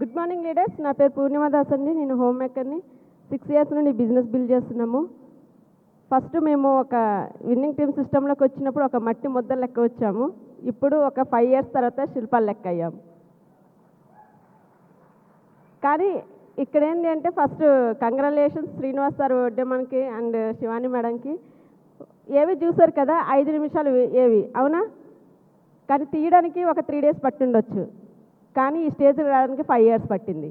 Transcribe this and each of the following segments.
Good morning leaders నా పేరు పూర్ణిమదాస్ అండి నేను హోమ్ మేకర్ని సిక్స్ ఇయర్స్ నుండి బిజినెస్ బిల్డ్ చేస్తున్నాము. ఫస్ట్ మేము ఒక విన్నింగ్ టీమ్ సిస్టంలోకి వచ్చినప్పుడు ఒక మట్టి ముద్ద లెక్క వచ్చాము. ఇప్పుడు ఒక ఫైవ్ ఇయర్స్ తర్వాత శిల్పాలు లెక్క అయ్యాము. కానీ ఇక్కడ ఏంటి అంటే ఫస్ట్ కంగ్రాలేషన్స్ శ్రీనివాస్ సార్ వడ్డేమన్కి అండ్ శివాని మేడంకి. ఏవి చూసారు కదా? ఐదు నిమిషాలు ఏవి? అవునా? కానీ తీయడానికి ఒక త్రీ డేస్ పట్టుండొచ్చు. కానీ ఈ స్టేజ్ రావడానికి ఫైవ్ ఇయర్స్ పట్టింది.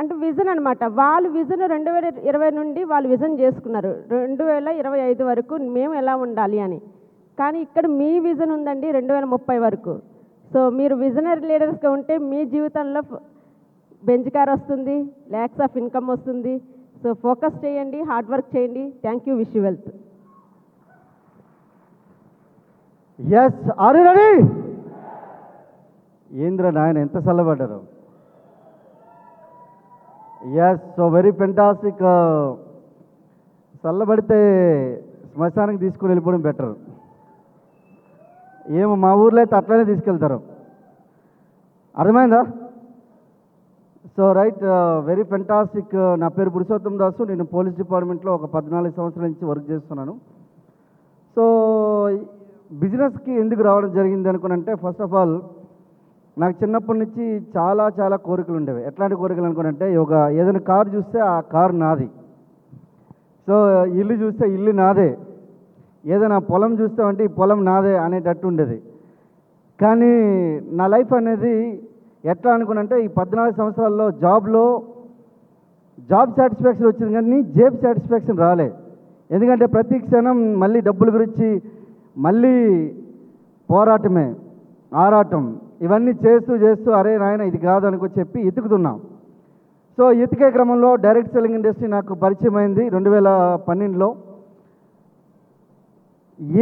అంటే విజన్ అనమాట వాళ్ళు విజన్ రెండు వేల ఇరవై నుండి వాళ్ళు విజన్ చేసుకున్నారు. రెండు వేల ఇరవై ఐదు వరకు మేము ఎలా ఉండాలి అని. కానీ ఇక్కడ మీ విజన్ ఉందండి రెండు వేల ముప్పై వరకు. సో మీరు విజనరీ లీడర్స్గా ఉంటే మీ జీవితంలో బెంచ్ కార్ వస్తుంది ల్యాక్స్ ఆఫ్ ఇన్కమ్ వస్తుంది. సో ఫోకస్ చేయండి హార్డ్ వర్క్ చేయండి. Thank you wish you wealth yes are ready ఏంద్ర నాయన ఎంత చల్లబడ్డారు? ఎస్ సో వెరీ ఫెంటాస్టిక్ చల్లబడితే శ్మశానానికి తీసుకుని వెళ్ళిపోవడం బెటర్ ఏమో మా ఊర్లో అయితే అట్లనే తీసుకెళ్తారు. అర్థమైందా? సో రైట్ వెరీ ఫెంటాస్టిక్ నా పేరు పురుషోత్తం దాసు. నేను పోలీస్ డిపార్ట్మెంట్లో ఒక పద్నాలుగు సంవత్సరాల నుంచి వర్క్ చేస్తున్నాను. సో బిజినెస్కి ఎందుకు రావడం జరిగింది అనుకునంటే ఫస్ట్ ఆఫ్ ఆల్ నాకు చిన్నప్పటి నుంచి చాలా చాలా కోరికలు ఉండేవి. ఎట్లాంటి కోరికలు అనుకున్నంటే ఒక ఏదైనా కారు చూస్తే ఆ కారు నాది. సో ఇల్లు చూస్తే ఇల్లు నాదే. ఏదైనా పొలం చూస్తామంటే ఈ పొలం నాదే అనేటట్టు ఉండేది. కానీ నా లైఫ్ అనేది ఎట్లా అనుకున్నంటే ఈ పద్నాలుగు సంవత్సరాల్లో జాబ్లో జాబ్ సాటిస్ఫాక్షన్ వచ్చింది కానీ జేబ్ సాటిస్ఫాక్షన్ రాలే. ఎందుకంటే ప్రతి క్షణం మళ్ళీ డబ్బుల గురించి మళ్ళీ పోరాటమే ఆరాటం. ఇవన్నీ చేస్తూ చేస్తూ అరే నాయన ఇది కాదు అనుకో చెప్పి ఎతుకుతున్నాం. సో ఎతికే క్రమంలో డైరెక్ట్ సెల్లింగ్ ఇండస్ట్రీ నాకు పరిచయం అయింది రెండు వేల పన్నెండులో.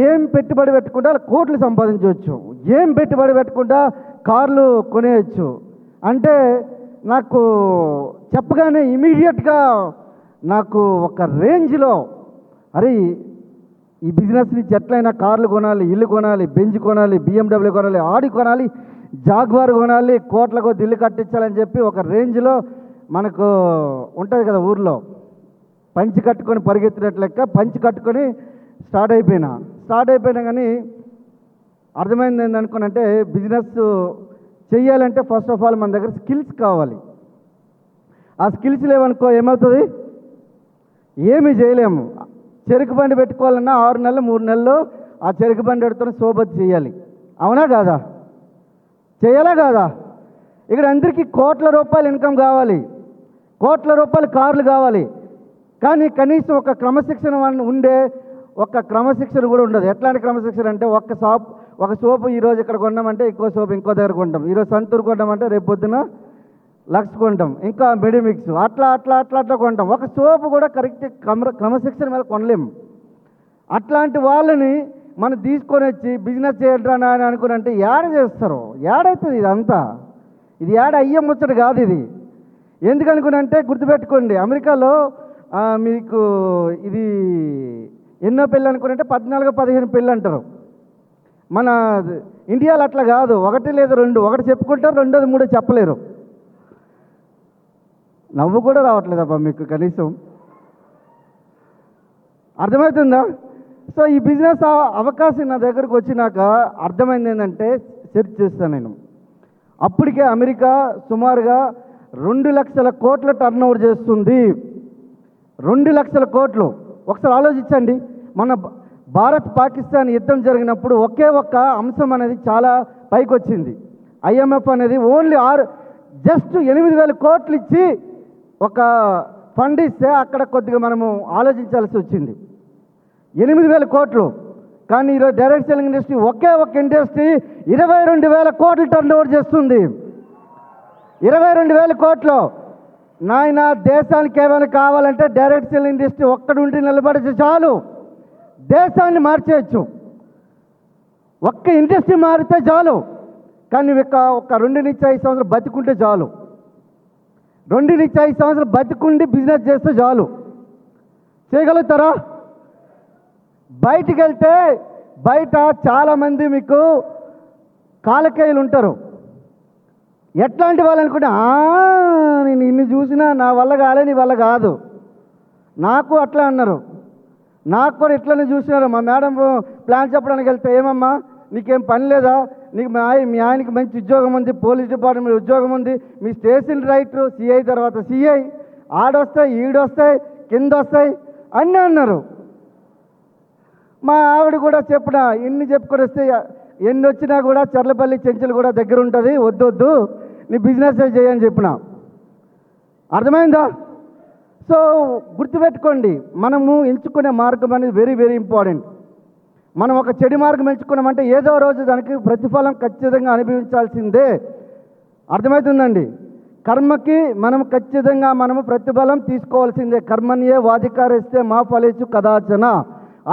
ఏం పెట్టుబడి పెట్టుకుంటే అలా కోట్లు సంపాదించవచ్చు. ఏం పెట్టుబడి పెట్టుకుంటా కార్లు కొనేయచ్చు. అంటే నాకు చెప్పగానే ఇమీడియట్గా నాకు ఒక రేంజ్లో అరే ఈ బిజినెస్ నుంచి ఎట్లయినా కార్లు కొనాలి ఇల్లు కొనాలి బెంజ్ కొనాలి బిఎండబ్ల్యూ కొనాలి ఆడి కొనాలి జాగ్వార్ కొనాలి కోట్లకు దిల్లు కట్టించాలని చెప్పి ఒక రేంజ్లో మనకు ఉంటుంది కదా ఊర్లో. పంచి కట్టుకొని పరిగెత్తినట్లు లెక్క పంచి కట్టుకొని స్టార్ట్ అయిపోయినా. స్టార్ట్ అయిపోయినా కానీ అర్థమైంది ఏంటనుకోనంటే బిజినెస్ చేయాలంటే ఫస్ట్ ఆఫ్ ఆల్ మన దగ్గర స్కిల్స్ కావాలి. ఆ స్కిల్స్ లేవనుకో ఏమవుతుంది? ఏమీ చేయలేము. చెరుకు బండి పెట్టుకోవాలన్నా ఆరు నెలలు మూడు నెలలు ఆ చెరుకు బండి పెడుతున్న సోబత్ చేయాలి. అవునా కాదా? చేయాలా కాదా? ఇక్కడ అందరికీ కోట్ల రూపాయలు ఇన్కమ్ కావాలి. కోట్ల రూపాయలు కార్లు కావాలి. కానీ కనీసం ఒక క్రమశిక్షణ వాళ్ళని ఉండే ఒక క్రమశిక్షణ కూడా ఉండదు. ఎట్లాంటి క్రమశిక్షణ అంటే ఒక్క షాప్ ఒక సోపు ఈరోజు ఇక్కడ కొన్నామంటే ఇంకో సోపు ఇంకో దగ్గర కొంటాం. ఈరోజు సంతూరు కొంటామంటే రేపు పొద్దున లక్స్ కొంటాం. ఇంకా మెడిమిక్స్ అట్లా అట్లా అట్లా అట్లా కొంటాం. ఒక సోపు కూడా కరెక్ట్ క్రమ క్రమశిక్షణ మీద కొనలేము అట్లాంటి వాళ్ళని మనం తీసుకొని వచ్చి బిజినెస్ చేయడరా అని అనుకుని అంటే యాడ చేస్తారు? యాడవుతుంది ఇదంతా? ఇది యాడ అయ్యే ముచ్చట కాదు ఇది. ఎందుకనుకునంటే గుర్తుపెట్టుకోండి అమెరికాలో మీకు ఇది ఎన్నో పెళ్ళి అనుకునంటే పద్నాలుగు పదిహేను పెళ్ళి అంటారు. మన ఇండియాలో అట్లా కాదు. ఒకటి లేదు రెండు. ఒకటి చెప్పుకుంటారు రెండోది మూడో చెప్పలేరు. నవ్వు కూడా రావట్లేదబ్బా మీకు కనీసం. అర్థమవుతుందా? సో ఈ బిజినెస్ అవకాశం నా దగ్గరకు వచ్చినాక అర్థమైంది ఏంటంటే సెర్చ్ చేస్తాను నేను. అప్పటికే అమెరికా సుమారుగా రెండు లక్షల కోట్ల టర్న్ ఓవర్ చేస్తుంది. రెండు లక్షల కోట్లు. ఒకసారి ఆలోచించండి. మన భారత్ పాకిస్తాన్ యుద్ధం జరిగినప్పుడు ఒకే ఒక్క అంశం అనేది చాలా పైకి వచ్చింది ఐఎంఎఫ్ అనేది ఓన్లీ ఆరు జస్ట్ ఎనిమిది వేల కోట్లు ఇచ్చి ఒక ఫండ్ ఇస్తే అక్కడ కొద్దిగా మనము ఆలోచించాల్సి వచ్చింది. ఎనిమిది వేల కోట్లు. కానీ ఈరోజు డైరెక్ట్ సెల్లింగ్ ఇండస్ట్రీ ఒకే ఒక్క ఇండస్ట్రీ ఇరవై రెండు వేల కోట్లు టర్న్ ఓవర్ చేస్తుంది. ఇరవై రెండు వేల కోట్లు. నాయన దేశానికి ఏమైనా కావాలంటే డైరెక్ట్ సెల్లింగ్ ఇండస్ట్రీ ఒక్కడు ఉండి నిలబడితే చాలు. దేశాన్ని మార్చేయచ్చు. ఒక్క ఇండస్ట్రీ మారితే చాలు. కానీ ఇక ఒక రెండు నుంచి ఐదు సంవత్సరాలు బతికుంటే చాలు. రెండు నుంచి ఐదు సంవత్సరాలు బతికుండి బిజినెస్ చేస్తే చాలు. చేయగలుగుతారా? బయటికి వెళ్తే బయట చాలామంది మీకు కాలకేయులు ఉంటారు. ఎట్లాంటి వాళ్ళు అనుకుంటే నేను ఇన్ని చూసినా నా వల్ల కాలే నీ వల్ల కాదు. నాకు అట్లా అన్నారు. నాకు కూడా ఇట్లనే చూసినారు. మా మేడం ప్లాన్ చెప్పడానికి వెళ్తే ఏమమ్మా నీకేం పని లేదా? నీకు మా ఆయన మీ ఆయనకి మంచి ఉద్యోగం ఉంది పోలీస్ డిపార్ట్మెంట్ ఉద్యోగం ఉంది. మీ స్టేషన్ రైటర్ సిఐ తర్వాత సిఐ ఆడొస్తాయి ఈడొస్తాయి కింద వస్తాయి అన్నీ అన్నారు. మా ఆవిడ కూడా చెప్పిన ఎన్ని చెప్పుకొని వస్తే ఎన్ని వచ్చినా కూడా చర్లపల్లి చెంచులు కూడా దగ్గర ఉంటుంది వద్దు వద్దు నీ బిజినెస్ చేయని చెప్పిన. అర్థమైందా? సో గుర్తుపెట్టుకోండి మనము ఎంచుకునే మార్గం అనేది వెరీ వెరీ ఇంపార్టెంట్ మనం ఒక చెడు మార్గం ఎంచుకున్నామంటే ఏదో రోజు దానికి ప్రతిఫలం ఖచ్చితంగా అనుభవించాల్సిందే. అర్థమవుతుందండి కర్మకి మనం ఖచ్చితంగా మనము ప్రతిఫలం తీసుకోవాల్సిందే. కర్మనియే వాధికారిస్తే మా ఫలించు కదాచన.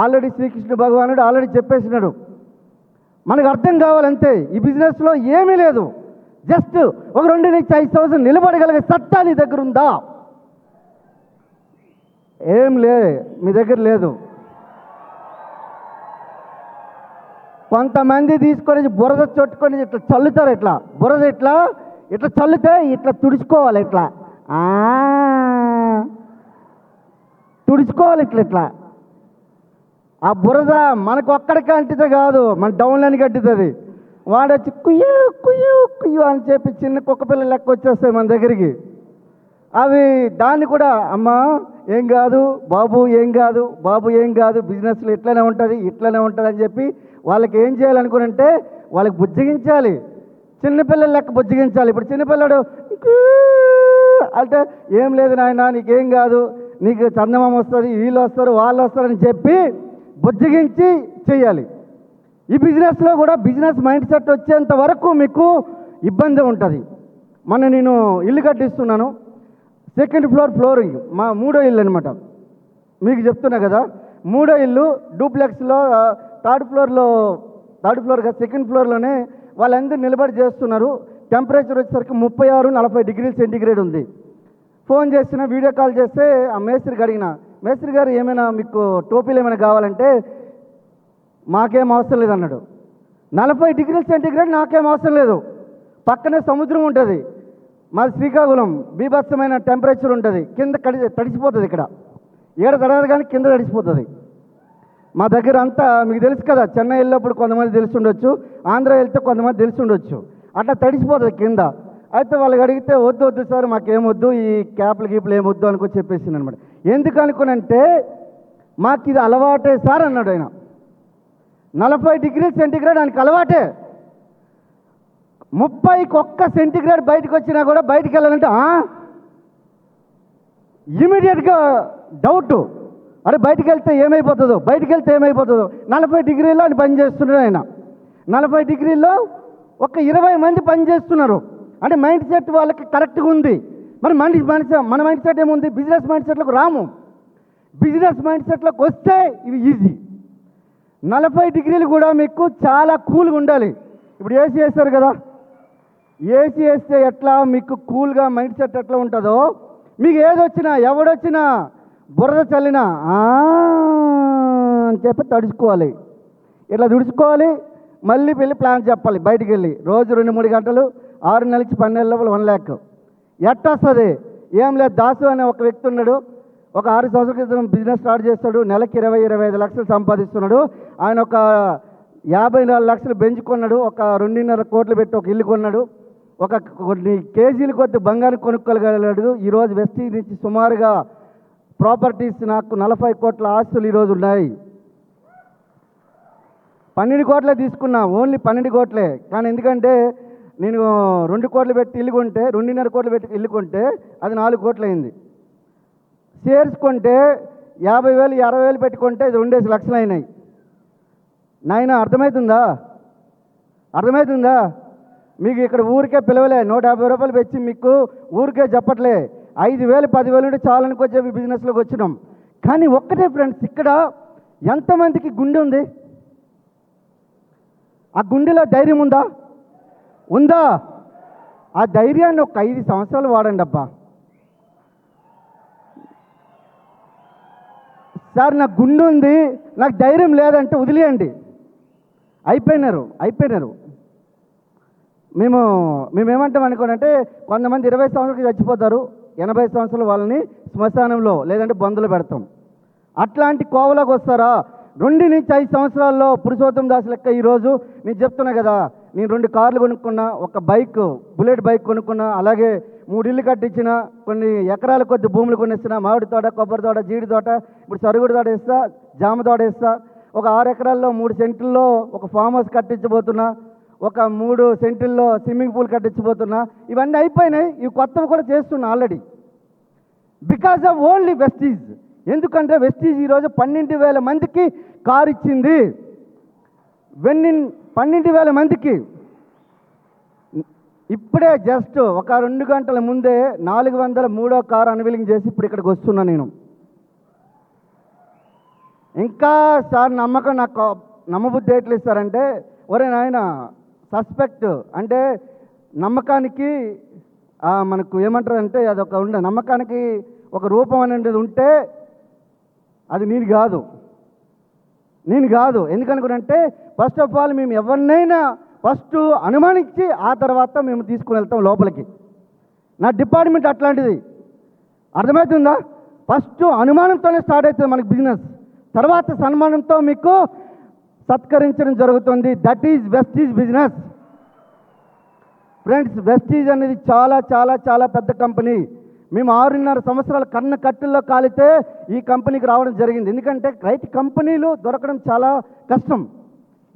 ఆల్రెడీ శ్రీకృష్ణ భగవానుడు ఆల్రెడీ చెప్పేసినాడు. మనకు అర్థం కావాలంతే ఈ బిజినెస్లో ఏమీ లేదు. జస్ట్ ఒక రెండు నుంచి ఐదు సంవత్సరం నిలబడగలిగే సత్తా నీ దగ్గర ఉందా? ఏం లే మీ దగ్గర లేదు. కొంతమంది తీసుకొని బురద చుట్టుకొని ఇట్లా చల్లుతారు ఇట్లా. బురద ఇట్లా ఇట్లా చల్లితే ఇట్లా తుడుచుకోవాలి ఇట్లా. తుడుచుకోవాలి ఇట్లా ఇట్లా. ఆ బురద మనకు ఒక్కడికి అంటితే కాదు మన డౌన్లోనికి అంటుతుంది. వాడు వచ్చి కుయ్యో కుయ్యో అని చెప్పి చిన్న కుక్క పిల్ల లెక్క వచ్చేస్తాయి మన దగ్గరికి. అవి దాన్ని కూడా అమ్మా ఏం కాదు బాబు ఏం కాదు బాబు ఏం కాదు బిజినెస్లో ఇట్లనే ఉంటుంది ఇట్లనే ఉంటుంది అని చెప్పి వాళ్ళకి ఏం చేయాలనుకునంటే వాళ్ళకి బుజ్జగించాలి. చిన్నపిల్లల లెక్క బుజ్జగించాలి. ఇప్పుడు చిన్నపిల్లడు అంటే ఏం లేదు నాయన నీకేం కాదు నీకు చందమామ వస్తుంది వీళ్ళు వస్తారు వాళ్ళు వస్తారని చెప్పి బుజ్జగించి చేయాలి. ఈ బిజినెస్లో కూడా బిజినెస్ మైండ్ సెట్ వచ్చేంత వరకు మీకు ఇబ్బంది ఉంటుంది. మొన్న నేను ఇల్లు కట్టిస్తున్నాను. సెకండ్ ఫ్లోర్ ఫ్లోరింగ్ మా మూడో ఇల్లు అనమాట మీకు చెప్తున్నా కదా మూడో ఇల్లు డూప్లెక్స్లో థర్డ్ ఫ్లోర్లో థర్డ్ ఫ్లోర్ కదా సెకండ్ ఫ్లోర్లోనే వాళ్ళందరూ నిలబడి చేస్తున్నారు. టెంపరేచర్ వచ్చేసరికి ముప్పై ఆరు నలభై డిగ్రీలు సెంటిగ్రేడ్ ఉంది. ఫోన్ చేసిన వీడియో కాల్ చేస్తే ఆ మేస్త్రికి అడిగిన మేస్త్రి గారు ఏమైనా మీకు టోపీలు ఏమైనా కావాలంటే మాకేం అవసరం లేదు అన్నాడు నలభై డిగ్రీల సెంటీగ్రేడ్ నాకేం అవసరం లేదు. పక్కనే సముద్రం ఉంటుంది. మాది శ్రీకాకుళం. బీభత్సమైన టెంపరేచర్ ఉంటుంది. కింద కడి తడిసిపోతుంది ఇక్కడ. ఏడ తడగదు కానీ కింద తడిసిపోతుంది. మా దగ్గర అంతా మీకు తెలుసు కదా చెన్నై వెళ్ళినప్పుడు కొంతమంది తెలిసి ఉండొచ్చు ఆంధ్ర వెళ్తే కొంతమంది తెలిసి ఉండొచ్చు. అట్లా తడిసిపోతుంది కింద. అయితే వాళ్ళకి అడిగితే వద్దు వద్దు సార్ మాకేమొద్దు ఈ క్యాప్లు గీప్లు ఏమొద్దు అనుకో చెప్పేసింది అనమాట ఎందుకు అనుకునంటే మాకు ఇది అలవాటే సార్ అన్నాడు ఆయన. నలభై డిగ్రీ సెంటిగ్రేడ్ ఆయనకి అలవాటే. ముప్పైకి ఒక్క సెంటిగ్రేడ్ బయటకు వచ్చినా కూడా బయటికి వెళ్ళాలంటే ఇమీడియట్గా డౌట్. అరే బయటకు వెళ్తే ఏమైపోతుందో బయటకు వెళ్తే ఏమైపోతుందో. నలభై డిగ్రీలో అని పనిచేస్తున్నాడు ఆయన. నలభై డిగ్రీలో ఒక ఇరవై మంది పని చేస్తున్నారు. అంటే మైండ్ సెట్ వాళ్ళకి కరెక్ట్గా ఉంది. మరి మైండ్ మైండ్ సెట్ మన మైండ్ సెట్ ఏముంది? బిజినెస్ మైండ్ సెట్లకు రాము. బిజినెస్ మైండ్ సెట్లోకి వస్తే ఇవి ఈజీ నలభై డిగ్రీలు కూడా మీకు చాలా కూల్గా ఉండాలి. ఇప్పుడు ఏసీ వేస్తారు కదా. ఏసీ వేస్తే ఎట్లా మీకు కూల్గా మైండ్ సెట్ ఎట్లా ఉంటుందో? మీకు ఏదొచ్చినా ఎవడొచ్చినా బురద చల్లినా "ఆ" అని చెప్పి తడుచుకోవాలి. ఇట్లా తుడుచుకోవాలి? మళ్ళీ వెళ్ళి ప్లాన్ చెప్పాలి బయటికి వెళ్ళి. రోజు రెండు మూడు గంటలు ఆరు నెలల పన్నెండు లోపల వన్ ల్యాక్ ఎట్టొస్తుంది? ఏం లేదు దాసు అనే ఒక వ్యక్తి ఉన్నాడు. ఒక ఆరు సంవత్సరాల క్రితం బిజినెస్ స్టార్ట్ చేస్తాడు. నెలకి ఇరవై ఇరవై ఐదు లక్షలు సంపాదిస్తున్నాడు. ఆయన ఒక యాభై నాలుగు లక్షలు పెంచుకున్నాడు ఒక రెండున్నర కోట్లు పెట్టి ఒక ఇల్లు కొన్నాడు. ఒక కొన్ని కేజీలు కొద్ది బంగారం కొనుక్కోగలిగాడు. ఈరోజు వెస్టీజ్ నుంచి సుమారుగా ప్రాపర్టీస్ నాకు నలభై కోట్ల ఆస్తులు ఈరోజు ఉన్నాయి. పన్నెండు కోట్లే తీసుకున్నా. ఓన్లీ పన్నెండు కోట్లే. కానీ ఎందుకంటే నేను రెండు కోట్లు పెట్టి ఇల్లు కొంటే రెండున్నర కోట్లు పెట్టి ఇల్లు కొంటే అది నాలుగు కోట్లు అయింది షేర్స్ కొంటే యాభై వేలు అరవై వేలు పెట్టుకుంటే ఇది రెండేసి లక్షలు అయినాయి నాయన అర్థమవుతుందా అర్థమవుతుందా మీకు ఇక్కడ ఊరికే పిలవలే నూట యాభై రూపాయలు పెట్టి మీకు ఊరికే చెప్పట్లే. ఐదు వేలు పదివేలు ఉంటే చాలని వచ్చే బిజినెస్లోకి వచ్చినాం. కానీ ఒక్కటే ఫ్రెండ్స్ ఇక్కడ ఎంతమందికి గుండె ఉంది? ఆ గుండెలో ధైర్యం ఉందా? ఉందా? ఆ ధైర్యాన్ని ఒక ఐదు సంవత్సరాలు వాడండి అబ్బా సార్ నాకు గుండె ఉంది. నాకు ధైర్యం లేదంటే వదిలేయండి. అయిపోయినారు అయిపోయినారు. మేము మేము ఏమంటాం అనుకోనంటే కొంతమంది ఇరవై సంవత్సరాలకి చచ్చిపోతారు. ఎనభై సంవత్సరాలు వాళ్ళని శ్మశానంలో లేదంటే బందులు పెడతాం. అట్లాంటి కోవలోకి వస్తారా? రెండు నుంచి ఐదు సంవత్సరాల్లో పురుషోత్తం దాస్ లెక్క ఈరోజు నేను చెప్తున్నా కదా నేను రెండు కార్లు కొనుక్కున్నా ఒక బైక్ బుల్లెట్ బైక్ కొనుక్కున్నా అలాగే మూడు ఇల్లు కట్టించిన కొన్ని ఎకరాల కొద్ది భూములు కొనిస్తున్నా మామిడి తోట కొబ్బరి తోట జీడి తోట ఇప్పుడు సరుగుడు తోట ఇస్తా జామ తోట ఇస్తా ఒక ఆరు ఎకరాల్లో మూడు సెంట్లలో ఒక ఫామ్ హౌస్ కట్టించబోతున్నా ఒక మూడు సెంటుల్లో స్విమ్మింగ్ పూల్ కట్టించబోతున్నా ఇవన్నీ అయిపోయినాయి. ఇవి కొత్తవి కూడా చేస్తున్నా already. Because of only Vestige. ఎందుకంటే వెస్టీజ్ ఈరోజు పన్నెండు వేల మందికి కారు ఇచ్చింది. వెన్నిన్ పన్నెండు వేల మందికి. ఇప్పుడే జస్ట్ ఒక రెండు గంటల ముందే నాలుగు వందల మూడో కారు అన్వీలింగ్ చేసి ఇప్పుడు ఇక్కడికి వస్తున్నా నేను. ఇంకా సార్ నమ్మకం నాకు నమ్మబుద్ధి ఎట్లు ఇస్తారంటే ఒరే నాయన సస్పెక్ట్ అంటే నమ్మకానికి మనకు ఏమంటారంటే అదొక ఉండే నమ్మకానికి ఒక రూపం అనేది ఉంటే అది నీది కాదు. నేను కాదు. ఎందుకనుకుంటే ఫస్ట్ ఆఫ్ ఆల్ మేము ఎవరినైనా ఫస్ట్ అనుమానించి ఆ తర్వాత మేము తీసుకుని వెళ్తాం లోపలికి. నా డిపార్ట్మెంట్ అట్లాంటిది. అర్థమవుతుందా? ఫస్ట్ అనుమానంతోనే స్టార్ట్ అవుతుంది మనకి బిజినెస్ తర్వాత సన్మానంతో మీకు సత్కరించడం జరుగుతుంది. That is Vestige business friends Vestige అనేది చాలా చాలా చాలా పెద్ద కంపెనీ మేము ఆరున్నర సంవత్సరాల కన్న కట్టుల్లో కాలితే ఈ కంపెనీకి రావడం జరిగింది. ఎందుకంటే రైతు కంపెనీలు దొరకడం చాలా కష్టం.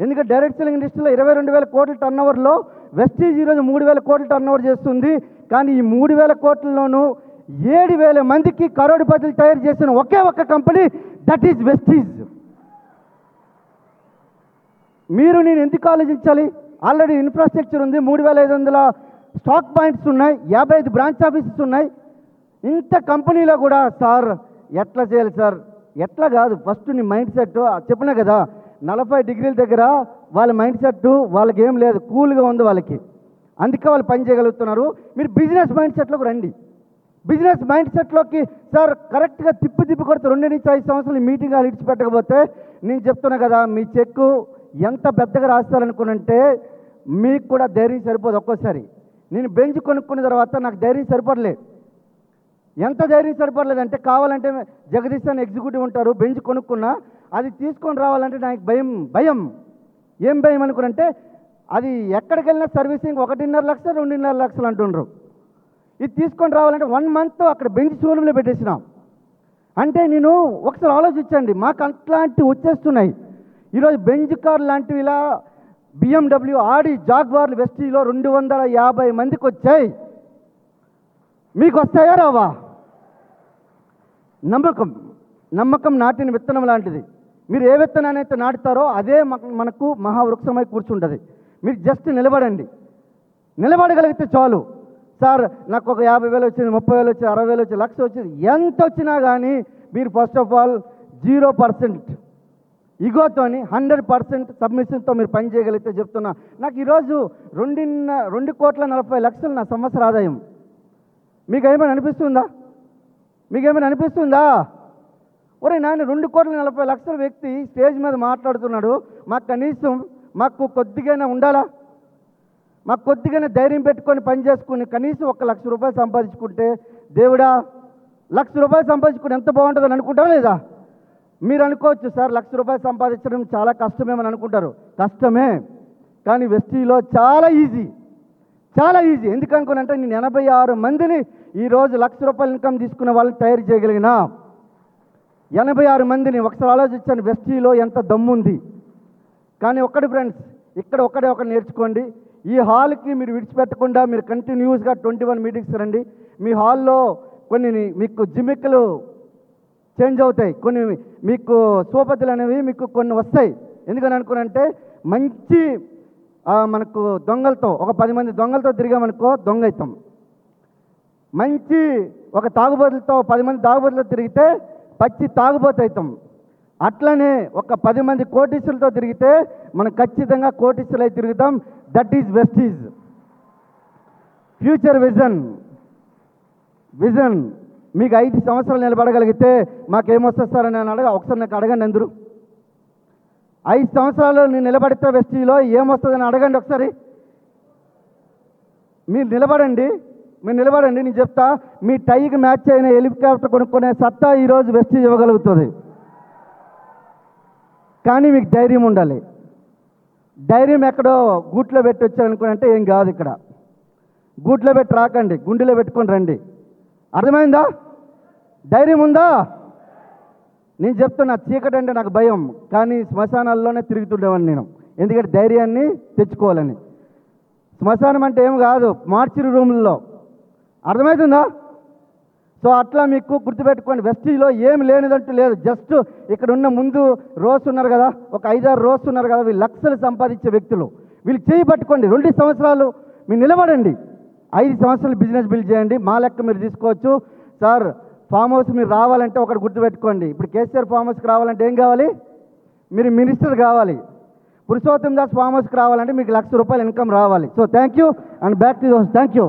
ఎందుకంటే డైరెక్ట్ సెల్లింగ్ ఇండస్ట్రీలో ఇరవై రెండు వేల కోట్ల టర్న్ ఓవర్లో వెస్టీజ్ ఈరోజు మూడు వేల కోట్ల టర్న్ ఓవర్ చేస్తుంది. కానీ ఈ మూడు వేల కోట్లలోనూ ఏడు వేల మందికి కరోడిపతులు తయారు చేసిన ఒకే ఒక్క కంపెనీ దట్ ఈజ్ వెస్టీజ్. మీరు నేను ఎందుకు ఆలోచించాలి? ఆల్రెడీ ఇన్ఫ్రాస్ట్రక్చర్ ఉంది. మూడు వేల ఐదు వందల స్టాక్ పాయింట్స్ ఉన్నాయి. యాభై ఐదు బ్రాంచ్ ఆఫీసెస్ ఉన్నాయి. ఇంత కంపెనీలో కూడా సార్ ఎట్లా చేయాలి సార్? ఎట్లా కాదు ఫస్ట్ నీ మైండ్ సెట్ చెప్పినా కదా నలభై డిగ్రీల దగ్గర వాళ్ళ మైండ్ సెట్ వాళ్ళకి ఏం లేదు కూల్గా ఉంది వాళ్ళకి. అందుకే వాళ్ళు పని చేయగలుగుతున్నారు. మీరు బిజినెస్ మైండ్ సెట్లోకి రండి. బిజినెస్ మైండ్ సెట్లోకి సార్ కరెక్ట్గా తిప్పి తిప్పి కొడితే రెండు నుంచి ఐదు సంవత్సరాలు మీటింగ్ ఇడిచిపెట్టకపోతే నేను చెప్తున్నా కదా మీ చెక్కు ఎంత పెద్దగా రాస్తారనుకునంటే మీకు కూడా ధైర్యం సరిపోదు ఒక్కోసారి. నేను బెంచ్ కొనుక్కున్న తర్వాత నాకు ధైర్యం సరిపడలేదు ఎంత ధైర్యం సరిపడలేదంటే కావాలంటే జగదీశ్ అని ఎగ్జిక్యూటివ్ ఉంటారు బెంచ్ కొనుక్కున్నా అది తీసుకొని రావాలంటే నాకు భయం భయం. ఏం భయం అనుకున్నంటే అది ఎక్కడికి వెళ్ళినా సర్వీసింగ్ ఒకటిన్నర లక్షలు రెండున్నర లక్షలు అంటుండ్రు. ఇది తీసుకొని రావాలంటే వన్ మంత్ అక్కడ బెంచ్ షోరూంలో పెట్టేసినాం. అంటే నేను ఒకసారి ఆలోచించండి మాకు అట్లాంటివి వచ్చేస్తున్నాయి. ఈరోజు బెంజ్ కార్ లాంటివి ఇలా బిఎండబ్ల్యూ ఆడి జాగ్వార్లు వెస్టీలో రెండు వందల యాభై మందికి వచ్చాయి. మీకు వస్తాయా రావా? నమ్మకం నమ్మకం నాటిన విత్తనం లాంటిది. మీరు ఏ విత్తనాన్ని అయితే నాటుతారో అదే మనకు మహావృక్షమై కూర్చుంటుంది. మీరు జస్ట్ నిలబడండి. నిలబడగలిగితే చాలు. సార్ నాకు ఒక యాభై వేలు వచ్చింది ముప్పై వేలు వచ్చింది అరవై వేలు వచ్చింది లక్ష వచ్చింది ఎంత వచ్చినా కానీ మీరు first of all zero percent ఇగోతోని hundred percent సబ్మిషన్తో మీరు పని చేయగలిగితే చెప్తున్నా. నాకు ఈరోజు రెండున్న రెండు కోట్ల నలభై లక్షలు నా సంవత్సర ఆదాయం. మీకేమైనా అనిపిస్తుందా? మీకేమైనా అనిపిస్తుందా? ఒరే నాయన రెండు కోట్ల నలభై లక్షల వ్యక్తి స్టేజ్ మీద మాట్లాడుతున్నాడు. మాకు కనీసం మాకు కొద్దిగానే ఉండాలా? మాకు కొద్దిగానే ధైర్యం పెట్టుకొని పని చేసుకుని కనీసం ఒక లక్ష రూపాయలు సంపాదించుకుంటే దేవుడా లక్ష రూపాయలు సంపాదించుకుని ఎంత బాగుంటుందని అనుకుంటారా లేదా? మీరు అనుకోవచ్చు సార్ లక్ష రూపాయలు సంపాదించడం చాలా కష్టమేమని అనుకుంటారు. కష్టమే కానీ వెస్టీలో చాలా ఈజీ. చాలా ఈజీ ఎందుకు నేను ఎనభై ఆరు మందిని ఈరోజు లక్ష రూపాయలు ఇన్కమ్ తీసుకున్న వాళ్ళని తయారు చేయగలిగిన ఎనభై ఆరు మందిని ఒకసారి ఆలోచించాను వెస్టీలో ఎంత దమ్ముంది. కానీ ఒక్కటి ఫ్రెండ్స్ ఇక్కడ ఒక్కడే ఒకటి నేర్చుకోండి. ఈ హాల్కి మీరు విడిచిపెట్టకుండా మీరు కంటిన్యూస్గా ట్వంటీ వన్ మీటింగ్స్ రండి. మీ హాల్లో కొన్ని మీకు జిమిక్కులు చేంజ్ అవుతాయి. కొన్ని మీకు సోపతులు అనేవి మీకు కొన్ని వస్తాయి. ఎందుకని అనుకున్నంటే మంచి మనకు దొంగలతో ఒక పది మంది దొంగలతో తిరిగామనుకో దొంగ అవుతాం మంచి ఒక తాగుబోతులతో పది మంది తాగుబోతులతో తిరిగితే పచ్చి తాగుబోతు అవుతాం అట్లనే ఒక పది మంది కోటీసులతో తిరిగితే మనం ఖచ్చితంగా కోటీసులై తిరుగుతాం. That is Vestige future vision vision మీకు ఐదు సంవత్సరాలు నిలబడగలిగితే మాకేమొస్తుంది సార్ అని అడగ ఒకసారి నాకు అడగండి అందరూ. ఐదు సంవత్సరాలు నేను నిలబడితే వెస్టీలో ఏమొస్తుందని అడగండి ఒకసారి. మీరు నిలబడండి మీరు నిలబడండి నేను చెప్తా. మీ టైకి మ్యాచ్ అయిన హెలికాప్టర్ కొనుక్కునే సత్తా ఈరోజు వెస్టీజ్ ఇవ్వగలుగుతుంది. కానీ మీకు ధైర్యం ఉండాలి. ధైర్యం ఎక్కడో గూట్లో పెట్టి వచ్చారనుకుని అంటే ఏం కాదు ఇక్కడ. గూట్లో పెట్టి రాకండి గుండెలో పెట్టుకొని రండి. అర్థమైందా? ధైర్యం ఉందా? నేను చెప్తున్నా చీకటి అంటే నాకు భయం కానీ శ్మశానాల్లోనే తిరుగుతుండేవాడిని నేను. ఎందుకంటే ధైర్యాన్ని తెచ్చుకోవాలని. శ్మశానం అంటే ఏం కాదు మార్చిరి రూముల్లో. అర్థమవుతుందా సో అట్లా మీకు గుర్తుపెట్టుకోండి వెస్టీజ్లో ఏం లేనిదంటూ లేదు. జస్ట్ ఇక్కడ ఉన్న ముందు రోస్ ఉన్నారు కదా ఒక ఐదారు రోస్ ఉన్నారు కదా వీళ్ళు లక్షలు సంపాదించే వ్యక్తులు. వీళ్ళు చేయి పట్టుకోండి రెండు సంవత్సరాలు మీరు నిలబడండి. ఐదు సంవత్సరాలు బిజినెస్ బిల్డ్ చేయండి మా లెక్క మీరు తీసుకోవచ్చు. సార్ ఫామ్ హౌస్ మీరు రావాలంటే ఒకటి గుర్తుపెట్టుకోండి. ఇప్పుడు కేసీఆర్ ఫామ్ హౌస్కి రావాలంటే ఏం కావాలి? మీరు మినిస్టర్ కావాలి. పురుషోత్తం దాస్ ఫామ్ హౌస్కి రావాలంటే మీకు లక్ష రూపాయలు ఇన్కమ్ రావాలి. So thank you and back to thank you